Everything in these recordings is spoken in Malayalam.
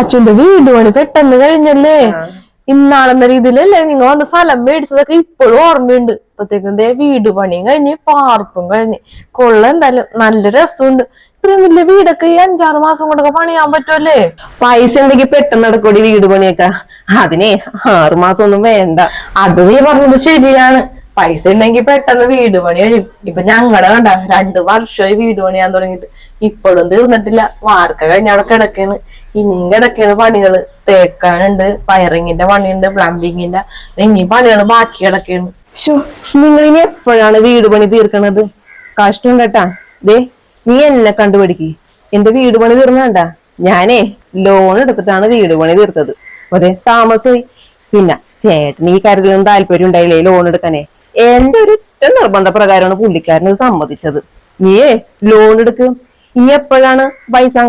അച്ഛന്റെ വീട് പണി പെട്ടെന്ന് കഴിഞ്ഞല്ലേ? ഇന്നാളെന്ന രീതിയിലല്ലേ നിങ്ങൾ വന്ന സ്ഥലം മേടിച്ചതൊക്കെ ഇപ്പോഴും ഓർമ്മയുണ്ട്. ഇപ്പത്തേക്കും ദേ വീട് പണിയും കഴിഞ്ഞ് പാർപ്പും കഴിഞ്ഞ്. കൊള്ള എന്തായാലും. നല്ല രസമുണ്ട്. ഇത്രയും വലിയ വീടൊക്കെ ഈ അഞ്ചാറ് മാസം കൊണ്ടൊക്കെ പണിയാൻ പറ്റുമല്ലേ പൈസ ഉണ്ടെങ്കിൽ പെട്ടെന്ന് നടക്കൂടി വീട് പണിയൊക്കെ. അതിനെ ആറു മാസം ഒന്നും വേണ്ട. അത് നീ പറഞ്ഞത് ശരിയാണ്. പൈസ ഉണ്ടെങ്കിൽ പെട്ടെന്ന് വീട് പണി കഴിയും. ഇപ്പൊ ഞങ്ങടെ കണ്ട രണ്ടു വർഷമായി വീട് പണിയാൻ തുടങ്ങിയിട്ട്. ഇപ്പോഴും തീർന്നിട്ടില്ല. വാർക്ക കഴിഞ്ഞ അവിടെ കിടക്കാണ് ഇനിയും കിടക്കുന്ന പണികൾ തേക്കാനുണ്ട് വയറിങ്ങിന്റെ പണിയുണ്ട് പ്ലംബിങ്ങിന്റെ ഇനി പണികൾ ബാക്കി കിടക്കാണ് ഷോ നിങ്ങൾ ഇനി എപ്പോഴാണ് വീട് പണി തീർക്കണത്? കഷ്ടം കേട്ടാ ദേ നീ എന്നെ കണ്ടുപിടിക്ക്. എന്റെ വീട് പണി തീർന്നണ്ട ഞാനേ ലോൺ എടുത്തിട്ടാണ് വീട് പണി തീർത്തത്. അതെ താമസമായി പിന്നെ ചേട്ടന് ഈ കാര്യത്തിലൊന്നും താല്പര്യം ഉണ്ടായില്ലേ ലോൺ എടുക്കാനേ? എന്റെ ഒരു നിർബന്ധ പ്രകാരമാണ് പുള്ളിക്കാരന് സമ്മതിച്ചത്. നീയേ ലോൺ എടുക്കും. ഇനി എപ്പോഴാണ്?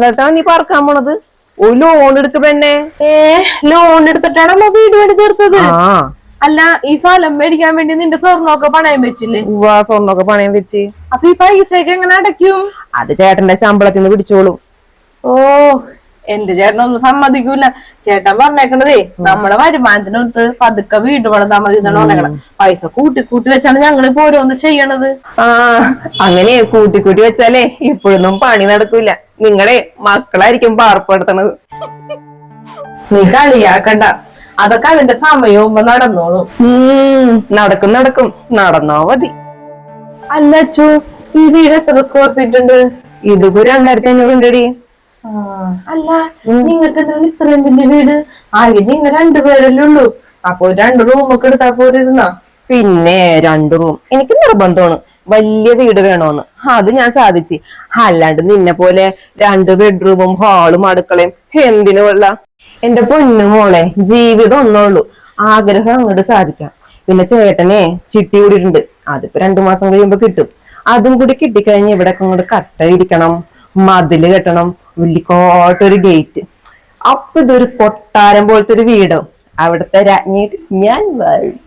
കേട്ടാ നീ പറക്കാൻ പോണത്? ഒരു ലോൺ എടുക്ക് പെണ്ണേ. ഏ ലോൺ എടുത്തിട്ടാണ് വീട് പണി തീർത്തത്? അല്ല ഈ സ്ഥലം മേടിക്കാൻ വേണ്ടി നിന്റെ സ്വർണമൊക്കെ പണയം വെച്ചില്ലേ? ഉവ്വാ സ്വർണമൊക്കെ പണയം വെച്ച്. അപ്പൊ ഈ പൈസയൊക്കെ എങ്ങനെ അടയ്ക്കും? അത് ചേട്ടന്റെ ശമ്പളത്തിൽ നിന്ന് പിടിച്ചോളും. ഓ എന്റെ ചേട്ടനൊന്നും സമ്മതിക്കൂല. ചേട്ടൻ പറഞ്ഞേക്കണതേ നമ്മളെ വരുമാനത്തിനൊത്ത് പതുക്കെ വീട് വളർത്താൻ മതി എന്നാണ് പൈസ കൂട്ടി കൂട്ടി വെച്ചാണ് ഞങ്ങൾ ഇപ്പൊ ഓരോന്ന് ചെയ്യണത്. ആ അങ്ങനെ കൂട്ടി കൂട്ടി വെച്ചാലേ ഇപ്പോഴൊന്നും പണി നടക്കൂല. നിങ്ങളെ മക്കളായിരിക്കും പാർപ്പെടുത്തണത്. നീ കളിയാക്കണ്ട. അതൊക്കെ അതിന്റെ സമയവും നടന്നോളും. നടക്കും നടക്കും. നടന്നോ മതി. അല്ല അച്ചു ഈ വീട് എത്ര സ്കോർ ഫീറ്റ് ഉണ്ട്? ഇതിപ്പോ രണ്ടായിരത്തി അഞ്ഞൂറ് ഉണ്ടടി. അല്ല നിങ്ങൾക്ക് എന്താണ് ഇത്രയും വലിയ വീട്? ആകെ നിങ്ങൾ രണ്ടുപേരല്ലേ ഉള്ളൂ. അപ്പൊ രണ്ട് റൂമൊക്കെ എടുത്താ പോരുന്നാ പിന്നെ രണ്ട് റൂം എനിക്ക് നിർബന്ധമാണ്. വലിയ വീട് വേണോന്ന്. അത് ഞാൻ സാധിച്ചു. അല്ലാണ്ട് നിന്നെ പോലെ രണ്ട് ബെഡ്റൂമും ഹാളും അടുക്കളയും എന്തിനുള്ള എന്റെ പൊന്നു മോളെ ജീവിതം ഒന്നുള്ളൂ. ആഗ്രഹം അങ്ങോട്ട് സാധിക്കാം. പിന്നെ ചേട്ടനെ ചിട്ടി കൂടിയിട്ടുണ്ട്. അതിപ്പോ രണ്ടു മാസം കഴിയുമ്പോ കിട്ടും. അതും കൂടി കിട്ടിക്കഴിഞ്ഞ് ഇവിടെ അങ്ങോട്ട് കട്ട ഇരിക്കണം മതിൽ കെട്ടണം വലിക്കോട്ടൊരു ഗേറ്റ് അപ്പൊ ഇതൊരു കൊട്ടാരം പോലത്തെ ഒരു വീടോ. അവിടുത്തെ രാജ്ഞിയായിട്ട് ഞാൻ വാഴും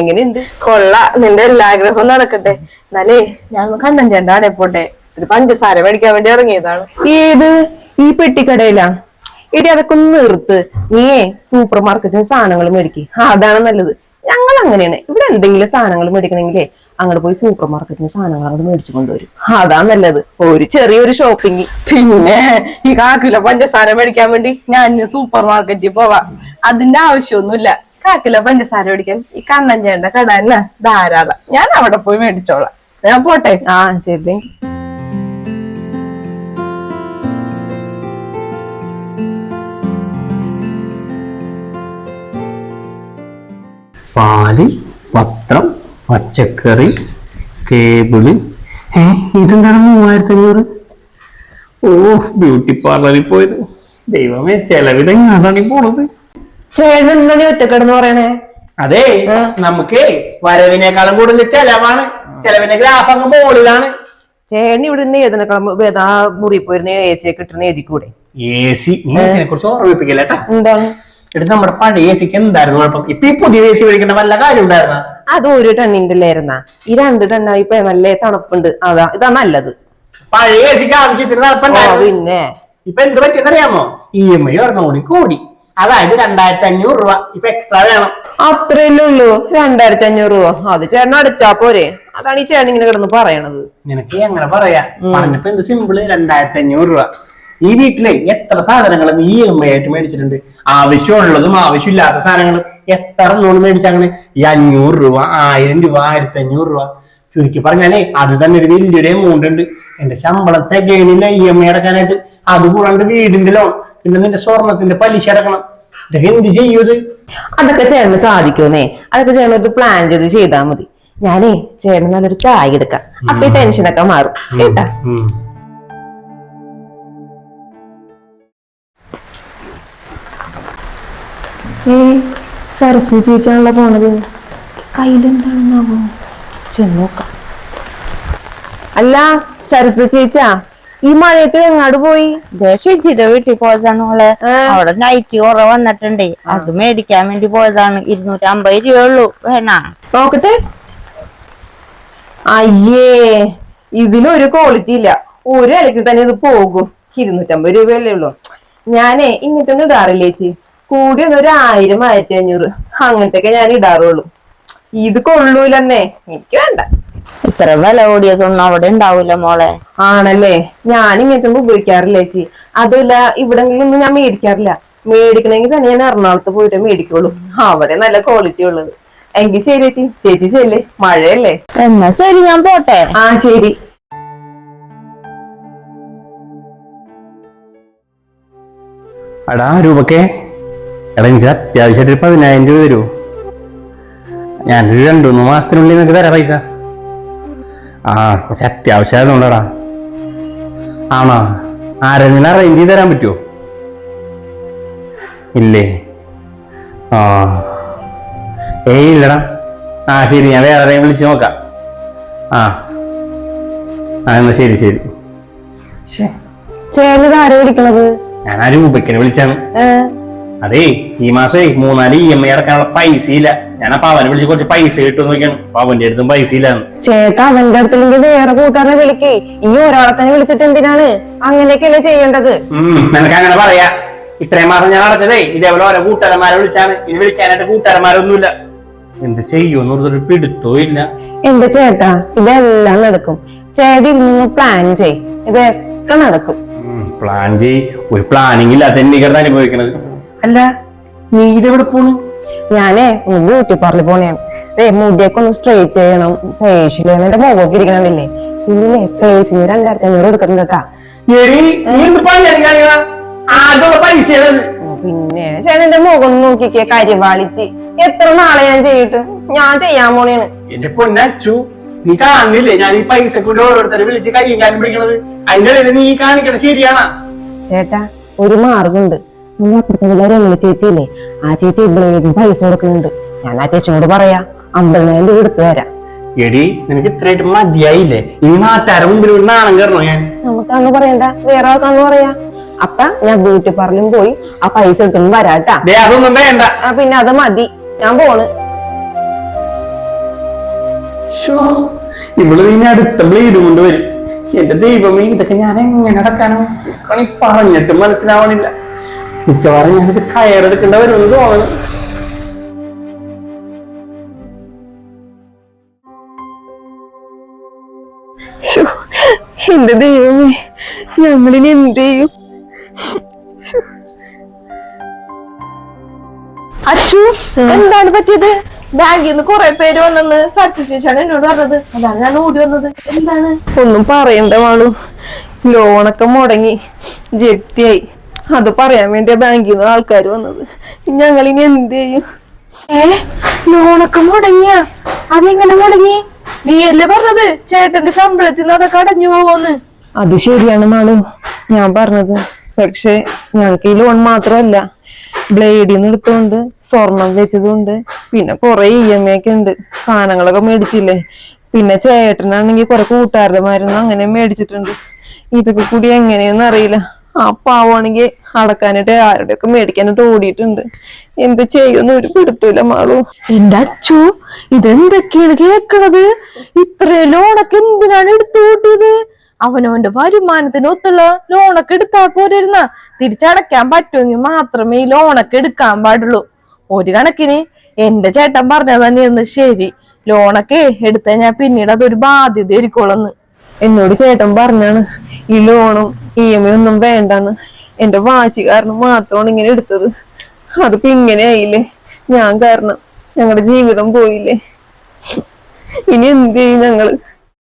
എങ്ങനെയുണ്ട്? കൊള്ള നിന്റെ എല്ലാ ആഗ്രഹവും നടക്കട്ടെ. എന്നാലേ ഞാൻ കണ്ണൻ ചേട്ടൻ അവിടെ പോട്ടെ. ഒരു പഞ്ചസാര മേടിക്കാൻ വേണ്ടി ഇറങ്ങിയതാണ്. ഏത്? ഈ പെട്ടിക്കടയിലാ? എടി അതൊക്കെ ഒന്ന് നിർത്ത്. നീ സൂപ്പർ മാർക്കറ്റിൽ സാധനങ്ങൾ മേടിക്ക്. അതാണ് നല്ലത്. ഞങ്ങൾ അങ്ങനെയാണ്. ഇവിടെ എന്തെങ്കിലും സാധനങ്ങൾ മേടിക്കണമെങ്കിലേ അങ്ങോട്ട് പോയി സൂപ്പർ മാർക്കറ്റിന് സാധനങ്ങൾ അങ്ങോട്ട് മേടിച്ചു കൊണ്ടുവരും. അതാ നല്ലത്. ഒരു ചെറിയൊരു ഷോപ്പിംഗ് പിന്നെ ഈ കാക്കിലോ പഞ്ചസാര മേടിക്കാൻ വേണ്ടി ഞാൻ സൂപ്പർ മാർക്കറ്റിൽ പോവാം. അതിന്റെ ആവശ്യമൊന്നുമില്ല. കാക്കിലോ പഞ്ചസാര മേടിക്കാൻ ഈ കണ്ണൻ ചേട്ടന്റെ കട തന്നെ ധാരാളം. ഞാൻ അവിടെ പോയി മേടിച്ചോളാം. ഞാൻ പോട്ടെ. ആ ശരി. പാൽ പത്രം പച്ചക്കറി കേബിൾ. ഏ ഇതെന്താണ് മൂവായിരത്തി അഞ്ഞൂറ് ഓ ബ്യൂട്ടി പാർലറിൽ പോയത്. ദൈവമേ ചെലവിതെങ്ങാണ് ഈ പോണത്? ചേട്ടൻ എന്താ നീ ഒറ്റക്കെടെന്ന് പറയണേ? അതെ നമുക്ക് വരവിനേക്കാളും കൂടുതൽ ചെലവാണ്. ചെലവിന്റെ ഗ്രാഫ് അങ്ങ് മുകളിലാണ്. ചേട്ടൻ ഇവിടെ നിന്ന് എഴുതണ ആ മുറി പോയിരുന്ന എ സി ഒക്കെ ഇട്ടിരുന്ന എഴുതിക്കൂടെ എ സി കുറിച്ച് ഓർമ്മിപ്പിക്കില്ല എന്താണ് എടുത്ത് നമ്മുടെ പഴയ എ സിക്ക് എന്തായിരുന്നു കുഴപ്പം? ഇപ്പൊ ഈ പുതിയ എ സി മേടിക്കേണ്ട വല്ല കാര്യം ഉണ്ടായിരുന്ന? അത് ഒരു ടണ്ണിന്റെ അല്ലായിരുന്ന ഈ രണ്ട് ടണ്ണായി ഇപ്പൊ നല്ല തണുപ്പുണ്ട്. അതാ ഇതാ നല്ലത്. പഴയ എ സിക്ക് ആവശ്യത്തിന് ഓ നടപ്പുണ്ടായിരുന്നു പിന്നെ. ഇപ്പൊ എന്ത് പറ്റിയെന്നറിയാമോ? ഇ എം ഐ ഒരെണ്ണം കൂടി കൂടി. അതായത് രണ്ടായിരത്തി അഞ്ഞൂറ് രൂപ. ഇപ്പൊ എക്സ്ട്രാ വേണം. അത്രയല്ലേ ഉള്ളൂ. രണ്ടായിരത്തി അഞ്ഞൂറ് രൂപ. അത് ചേട്ടൻ അടച്ചാ പോരെ. അതാണ് ഈ ചേട്ടൻ ഇങ്ങനെ കിടന്ന് പറയണത്. നിനക്ക് എങ്ങനെ പറയാ. പറഞ്ഞപ്പോ എന്ത് സിമ്പിൾ രണ്ടായിരത്തി അഞ്ഞൂറ് രൂപ. ഈ വീട്ടിലെ എത്ര സാധനങ്ങൾ നീ ഇ എം ഐ ആയിട്ട് മേടിച്ചിട്ടുണ്ട്? ആവശ്യമുള്ളതും ആവശ്യമില്ലാത്ത സാധനങ്ങളും. എത്ര ലോൺ മേടിച്ചാണ് ഈ അഞ്ഞൂറ് രൂപ ആയിരം രൂപ ആയിരത്തി അഞ്ഞൂറ് രൂപ. ചുരുക്കി പറഞ്ഞാലേ അത് തന്നെ ഒരു വലിയൊരു എമൗണ്ട് ഉണ്ട്. എന്റെ ശമ്പളത്തെ ഗെയിനില്ല ഇ എം ഐ അടക്കാനായിട്ട്. അത് കൂടാണ്ട് വീടിന്റെ ലോൺ പിന്നെ നിന്റെ സ്വർണത്തിന്റെ പലിശ അടക്കണം. ഇതൊക്കെ എന്ത് ചെയ്യൂത് അതൊക്കെ ചേട്ടന് സാധിക്കുമെന്നേ. അതൊക്കെ ചേട്ടൻ ഒരു പ്ലാൻ ചെയ്ത് ചെയ്താൽ മതി. ഞാനേ ചേട്ടൻ നല്ലൊരു ചായ എടുക്കാം. അപ്പൊ ഈ ടെൻഷനൊക്കെ മാറും. കേട്ടാ. ഏ സരസ്വതി ചേച്ചിയാണല്ലോ പോണത്. കയ്യിലെന്താണെന്നാവോ? ചെന്നോക്കാം അല്ല സരസ്വതി ചേച്ചിയാ? ഈ മഴയത്ത് എങ്ങാട് പോയി? ഷിജിയുടെ വീട്ടിൽ പോയതാണ് മോളെ. അവിടെ നൈറ്റ് കുറവ് വന്നിട്ടുണ്ട്. അത് മേടിക്കാൻ വേണ്ടി പോയതാണ്. ഇരുന്നൂറ്റി അമ്പത് രൂപയുള്ളൂ. വേണ. നോക്കട്ടെ. അയ്യേ ഇതിനൊരു ക്വാളിറ്റി ഇല്ല. ഒരു ഇലക്കിൽ തന്നെ ഇത് പോകും. ഇരുന്നൂറ്റമ്പത് രൂപയല്ലേ ഉള്ളൂ. ഞാനേ ഇങ്ങനത്തൊന്നും ഇടാറില്ലേ ചേച്ചി? കൂടി ഒന്നൊരു ഒരു ആയിരം ആയിരത്തി അഞ്ഞൂറ്. അങ്ങനത്തെയൊക്കെ ഞാൻ ഇടാറുള്ളൂ. ഇത് കൊള്ളൂലെന്നേ. എനിക്ക് വേണ്ട. ഇത്ര വില കൂടിയതൊന്നും അവിടെ ഉണ്ടാവൂല മോളെ. ആണല്ലേ? ഞാൻ ഇങ്ങനത്തെ ഉപയോഗിക്കാറില്ല ചേച്ചി. അതുമില്ല ഇവിടെങ്കിലും ഞാൻ മേടിക്കാറില്ല. മേടിക്കണമെങ്കിൽ തന്നെ ഞാൻ എറണാകുളത്ത് പോയിട്ട് മേടിക്കുള്ളൂ. അവിടെ നല്ല ക്വാളിറ്റി ഉള്ളത്. എങ്കിൽ ശരി ചേച്ചി. ചേച്ചി ശരി മഴയല്ലേ? എന്നാ ശരി ഞാൻ പോട്ടെ. ആ ശരി. എടാ രൂപക്കെ. എടാ എനിക്ക് അത്യാവശ്യമായിട്ട് പതിനായിരം രൂപ വരുമോ ഞാനൊരു രണ്ടു മൂന്ന് മാസത്തിനുള്ളിൽ നിനക്ക് തരാം പൈസ. ആ പക്ഷെ അത്യാവശ്യമായതുകൊണ്ടാടാ. ആണോ? ആരെങ്കിലും അറേഞ്ച് ചെയ്ത് തരാൻ പറ്റുമോ ഇല്ലേ? ആ. ഏയ് ഇല്ലടാ. ആ ശരി ഞാൻ വേറെ ആരെയും വിളിച്ചു നോക്കാം. ആ. ആ എന്നാ ശരി ശരി. ചേട്ടത് ആരെ വിളിക്കണത്? ഞാൻ ആ രൂപയ്ക്കിനെ വിളിച്ചാണ്. അതേ ഈ മാസേ മൂന്നാൽ ഇ എം ഐ അടക്കാനുള്ള പൈസ ഇല്ല ഞാൻ അപ്പൊ അവനെ വിളിച്ച് കുറച്ച് പൈസ കിട്ടും നോക്കിയാണ് അപ്പൊ അവന്റെ അടുത്തും പൈസ ഇല്ലാന്ന്. ചേട്ടാ അവന്റെ അടുത്തില്ലെങ്കിൽ വേറെ കൂട്ടുകാരനെ വിളിക്കേ. ഈ ഒരാളെ തന്നെ വിളിച്ചിട്ട് എന്തിനാണ് അങ്ങനെയൊക്കെയല്ലേ ചെയ്യേണ്ടത്? നിനക്ക് അങ്ങനെ പറയാ. ഇത്രയും മാസം ഞാൻ അടച്ചതേ ഇതേപോലെ ഓരോ കൂട്ടുകാരന്മാരെ വിളിച്ചാണ്. ഇനി വിളിക്കാനായിട്ട് കൂട്ടുകാരന്മാരൊന്നുമില്ല. എന്ത് ചെയ്യൂന്ന് പിടുത്തോ ഇല്ല. എന്റെ ചേട്ടാ ഇതെല്ലാം നടക്കും. ചേടി ഇരുന്ന് പ്ലാൻ ചെയ്. ഇതൊക്കെ നടക്കും. പ്ലാൻ ചെയ്. ഒരു പ്ലാനിങ് ഇല്ലാത്ത എന്നെ കിടന്ന് അനുഭവിക്കണത്? അല്ല നീ ഇതെവിടെ പോണു? ഞാനേ ഒന്ന് ബ്യൂട്ടി പാർലർ പോണെയാണ് ഏ മുടിയൊക്കെ ഒന്ന് സ്ട്രേറ്റ് ചെയ്യണം. ഫേഷ്യൽ ചെയ്യണം. എന്റെ മുഖമൊക്കെ ഇരിക്കണമെന്നില്ലേ പിന്നെ ഫേസിന് രണ്ടായിരത്തി അഞ്ഞൂറ് കൊടുക്കുന്നുണ്ട് കേട്ടാ? പിന്നെ ചേട്ടൻ എന്റെ മുഖം നോക്കിക്കെ കരിവാളിച്ച്. എത്ര നാളെ ഞാൻ ചെയ്തിട്ട്? ഞാൻ ചെയ്യാൻ പോണേണ് എന്റെ പൊന്നച്ചു നീ കാണുന്നില്ലേ? ഞാൻ ഈ പൈസ കൊണ്ട് ഓരോരുത്തരെ വിളിച്ച് കൈയും കാലും പിടിക്കണത്. അതിന്റെ നീ കാണിക്കണത് ശരിയാണാ. ചേട്ടാ ഒരു മാർഗമുണ്ട്. നമ്മൾ അപ്പുറത്തെ രമണി ചേച്ചിയില്ലേ? ആ ചേച്ചി ഇവിടെ പൈസ കൊടുക്കുന്നുണ്ട്. ഞാൻ ആ ചേച്ചിയോട് പറയാ. അമ്പതിനായിരം രൂപ എടുത്തു തരാം. എടി നിനക്ക് ഇത്രയായിട്ട് മതിയായില്ലേ? ഈ നാട്ടുകാരെ മുമ്പിൽ ഇവിടെ നാണം കയറണോ ഞാൻ? നമുക്ക് അന്ന് പറയണ്ട. വേറെ ആൾക്കാന്ന് പറയാ. അപ്പ ഞാൻ ബ്യൂട്ടി പറഞ്ഞും പോയി. ആ പൈസ എടുത്തൊന്നും വരാട്ടാ അതൊന്നും വേണ്ട. പിന്നെ അത് മതി. ഞാൻ പോണ്. ഇവൾ ഇനി അടുത്ത ബ്ലേഡ് കൊണ്ടുവരും എന്റെ ദൈവമേ ഇതൊക്കെ ഞാൻ എങ്ങനെ നടക്കാനോ? പറഞ്ഞിട്ട് മനസ്സിലാവണില്ല. മിക്കവാറും ഞാനിത് കയറെടുക്കേണ്ട വരുമെന്ന് ശ്ശോ, എന്റെ ദൈവമേ ഞങ്ങളിനി എന്ത് ചെയ്യും? അച്ചു എന്താണ് പറ്റിയത്? ബാങ്കിൽ നിന്ന് കൊറേ പേര് വന്നെന്ന് ചേച്ചാണ് എന്നോട് പറഞ്ഞത്. അതാണ് ഞാൻ ഓടി വന്നത്. എന്താണ്? ഒന്നും പറയണ്ട മാളു. ലോണൊക്കെ മുടങ്ങി. ജപ്തിയായി. അത് പറയാൻ വേണ്ടിയാ ബാങ്കിൽ നിന്ന് ആൾക്കാർ വന്നത്. ഞങ്ങൾ ഇനി എന്ത് ചെയ്യും? ഏ? ലോണൊക്കെ മുടങ്ങിയ? അതെങ്ങനെ മുടങ്ങി? നീ അല്ലേ പറഞ്ഞത്? ചേട്ടന്റെ ശമ്പളത്തിൽ നിന്ന് അതൊക്കെ അടഞ്ഞു പോവോന്ന്. അത് ശരിയാണ് മാളു ഞാൻ പറഞ്ഞത്. പക്ഷെ ഞങ്ങൾക്ക് ഈ ലോൺ മാത്രമല്ല. ബ്ലേഡിൽ നിന്ന് എടുത്തുകൊണ്ട് സ്വർണം വെച്ചതുകൊണ്ട് പിന്നെ കുറെ ഇ എം ഐ ഒക്കെ ഉണ്ട്. സാധനങ്ങളൊക്കെ മേടിച്ചില്ലേ? പിന്നെ ചേട്ടനാണെങ്കിൽ കുറെ കൂട്ടുകാരന്മാരൊന്നും അങ്ങനെ മേടിച്ചിട്ടുണ്ട്. ഇതൊക്കെ കൂടി എങ്ങനെയെന്ന് അറിയില്ല. ആ പാവാണെങ്കിൽ അടക്കാനായിട്ട് ആരുടെയൊക്കെ മേടിക്കാനായിട്ട് ഓടിയിട്ടുണ്ട്. എന്ത് ചെയ്യുന്ന ഒരു പിടുത്തില്ല മാളു. എന്റെ അച്ചു ഇതെന്തൊക്കെയാണ് കേക്കണത്? ഇത്രയും ലോണൊക്കെ എന്തിനാണ് എടുത്തു കൂട്ടിയത്? അവനവന്റെ വരുമാനത്തിന് ഒത്തുള്ള ലോണൊക്കെ എടുത്താൽ പോരുന്ന തിരിച്ചടക്കാൻ പറ്റുമെങ്കിൽ മാത്രമേ ഈ ലോണൊക്കെ എടുക്കാൻ പാടുള്ളൂ. ഒരു കണക്കിന് എന്റെ ചേട്ടൻ പറഞ്ഞത് തന്നെയെന്ന് ശരി. ലോണൊക്കെ എടുത്താൽ ഞാൻ പിന്നീട് അതൊരു ബാധ്യത ആയിരിക്കോളന്ന് എന്നോട് ചേട്ടൻ പറഞ്ഞാണ് ഈ ലോണും ഇ എം ഐ ഒന്നും വേണ്ടെന്ന്. എന്റെ വാശി കാരണം മാത്രമാണ് ഇങ്ങനെ എടുത്തത്. അതിപ്പോ ഇങ്ങനെ ആയില്ലേ? ഞാൻ കാരണം ഞങ്ങളുടെ ജീവിതം പോയില്ലേ? ഇനി എന്ത് ചെയ്യും ഞങ്ങൾ?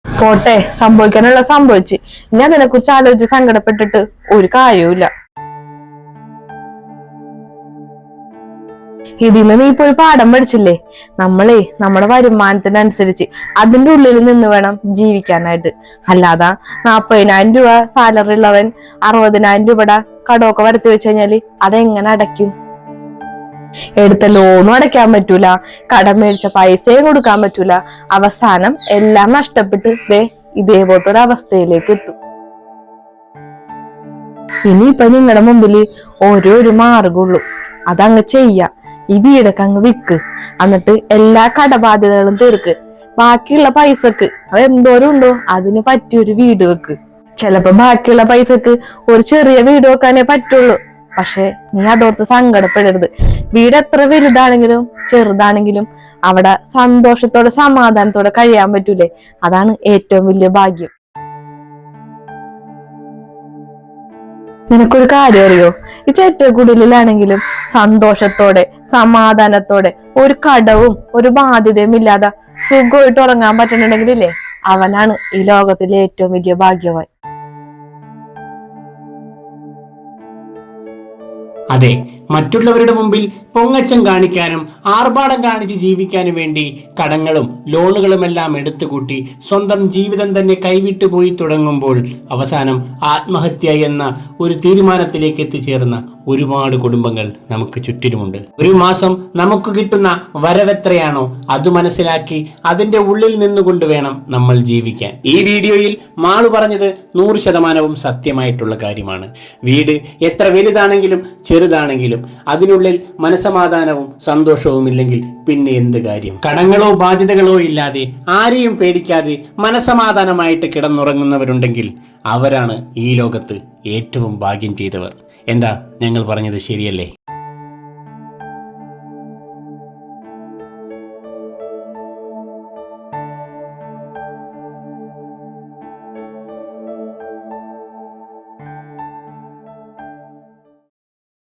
പോട്ടെ സംഭവിക്കാനുള്ള സംഭവിച്ച്. ഞാൻ അതിനെ കുറിച്ച് ആലോചിച്ച് സങ്കടപ്പെട്ടിട്ട് ഒരു കാര്യവുമില്ല. ഇതിന്ന് നീ ഇപ്പൊ ഒരു പാഠം പഠിച്ചില്ലേ? നമ്മളെ നമ്മുടെ വരുമാനത്തിനനുസരിച്ച് അതിന്റെ ഉള്ളിൽ നിന്ന് വേണം ജീവിക്കാനായിട്ട്. അല്ലാതെ നാപ്പതിനായിരം രൂപ സാലറി ഉള്ളവൻ അറുപതിനായിരം രൂപയുടെ കടമൊക്കെ വരുത്തി വെച്ച് കഴിഞ്ഞാൽ അതെങ്ങനെ അടയ്ക്കും? എടുത്ത ലോണും അടയ്ക്കാൻ പറ്റൂല. കടം മേടിച്ച പൈസയും കൊടുക്കാൻ പറ്റൂല. അവസാനം എല്ലാം നഷ്ടപ്പെട്ട് ദേ ഇതേപോലത്തെ ഒരു അവസ്ഥയിലേക്ക് എത്തും. ഇനിയിപ്പൊ നിങ്ങളുടെ മുമ്പിൽ ഓരോ ഒരു മാർഗമുള്ളൂ അതങ്ങ് ചെയ്യാ. ഈ വീടൊക്കെ അങ്ങ് വിക്ക്. എന്നിട്ട് എല്ലാ കടബാധ്യതകളും തീർക്ക്. ബാക്കിയുള്ള പൈസക്ക്. അത് എന്തോരം ഉണ്ടോ? അതിന് പറ്റിയൊരു വീട് വെക്ക്. ചിലപ്പോ ബാക്കിയുള്ള പൈസക്ക് ഒരു ചെറിയ വീട് വെക്കാനേ പറ്റുള്ളൂ. പക്ഷെ നീ അതോർത്ത് സങ്കടപ്പെടരുത്. വീട് എത്ര വലുതാണെങ്കിലും ചെറുതാണെങ്കിലും അവിടെ സന്തോഷത്തോടെ സമാധാനത്തോടെ കഴിയാൻ പറ്റൂലേ? അതാണ് ഏറ്റവും വലിയ ഭാഗ്യം. നിനക്കൊരു കാര്യം അറിയോ? ഈ ചേറ്റക്കുടലിലാണെങ്കിലും സന്തോഷത്തോടെ സമാധാനത്തോടെ ഒരു കടവും ഒരു ബാധ്യതയും ഇല്ലാതെ സുഖമായിട്ട് ഉറങ്ങാൻ പറ്റുന്നുണ്ടെങ്കിലേ അവനാണ് ഈ ലോകത്തിലെ ഏറ്റവും വലിയ ഭാഗ്യവാൻ. അതെ മറ്റുള്ളവരുടെ മുമ്പിൽ പൊങ്ങച്ചം കാണിക്കാനും ആർഭാടം കാണിച്ച് ജീവിക്കാനും വേണ്ടി കടങ്ങളും ലോണുകളുമെല്ലാം എടുത്തുകൂട്ടി സ്വന്തം ജീവിതം തന്നെ കൈവിട്ടു പോയി തുടങ്ങുമ്പോൾ അവസാനം ആത്മഹത്യ എന്ന ഒരു തീരുമാനത്തിലേക്ക് എത്തിച്ചേർന്ന ഒരുപാട് കുടുംബങ്ങൾ നമുക്ക് ചുറ്റിലുമുണ്ട്. ഒരു മാസം നമുക്ക് കിട്ടുന്ന വരവെത്രയാണോ അത് മനസ്സിലാക്കി അതിന്റെ ഉള്ളിൽ നിന്നുകൊണ്ട് വേണം നമ്മൾ ജീവിക്കാൻ. ഈ വീഡിയോയിൽ മാളു പറഞ്ഞത് നൂറ് ശതമാനവും സത്യമായിട്ടുള്ള കാര്യമാണ്. വീട് എത്ര വലുതാണെങ്കിലും ചെറുതാണെങ്കിലും അതിനുള്ളിൽ മനസമാധാനവും സന്തോഷവും ഇല്ലെങ്കിൽ പിന്നെ എന്ത് കാര്യം? കടങ്ങളോ ബാധ്യതകളോ ഇല്ലാതെ ആരെയും പേടിക്കാതെ മനസമാധാനമായിട്ട് കിടന്നുറങ്ങുന്നവരുണ്ടെങ്കിൽ അവരാണ് ഈ ലോകത്ത് ഏറ്റവും ഭാഗ്യം ചെയ്തവർ. എന്താ ഞങ്ങൾ പറഞ്ഞത് ശരിയല്ലേ?